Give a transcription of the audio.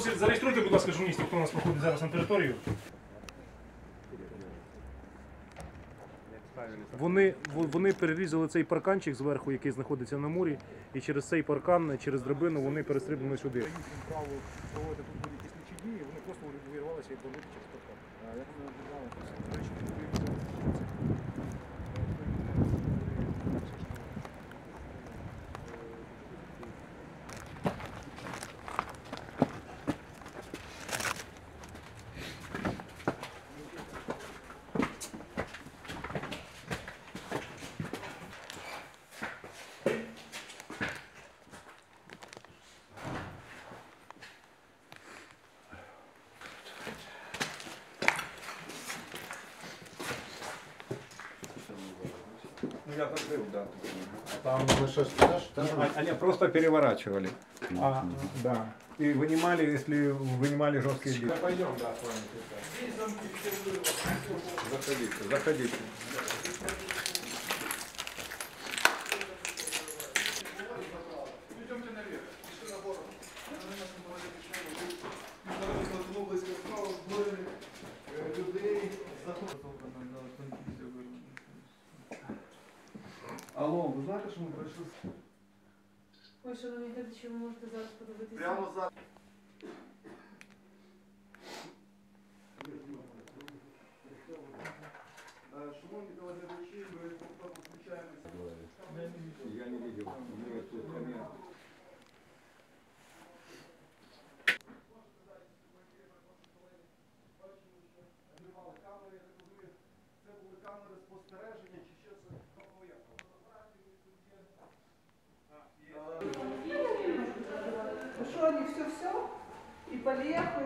Зареєструйте, будь ласка, журналістів, хто у нас проходить зараз на територію. Вони, вони перерізали цей парканчик зверху, який знаходиться на мурі, і через цей паркан, через драбину вони перестрибнули сюди. Право проводити тут будь-які слідчі дії, вони просто увірвалися і пролити через паркан. Ну я закрыл, да. Там скажешь? А- Они просто переворачивали. А, да. И вынимали, если вынимали жесткие диски. Пойдем, да, с вами. Заходите, заходите. Алло, ви знаєте, що ми прийшли? Ой, шановні глядачі, ви можете зараз подивитися. Прямо за... Шановні телеглядачі, ми зустрічаємося. Я не видел. Мы тут, конечно. Це були камери спостереження, чи що це? Что они все-все? И поехали.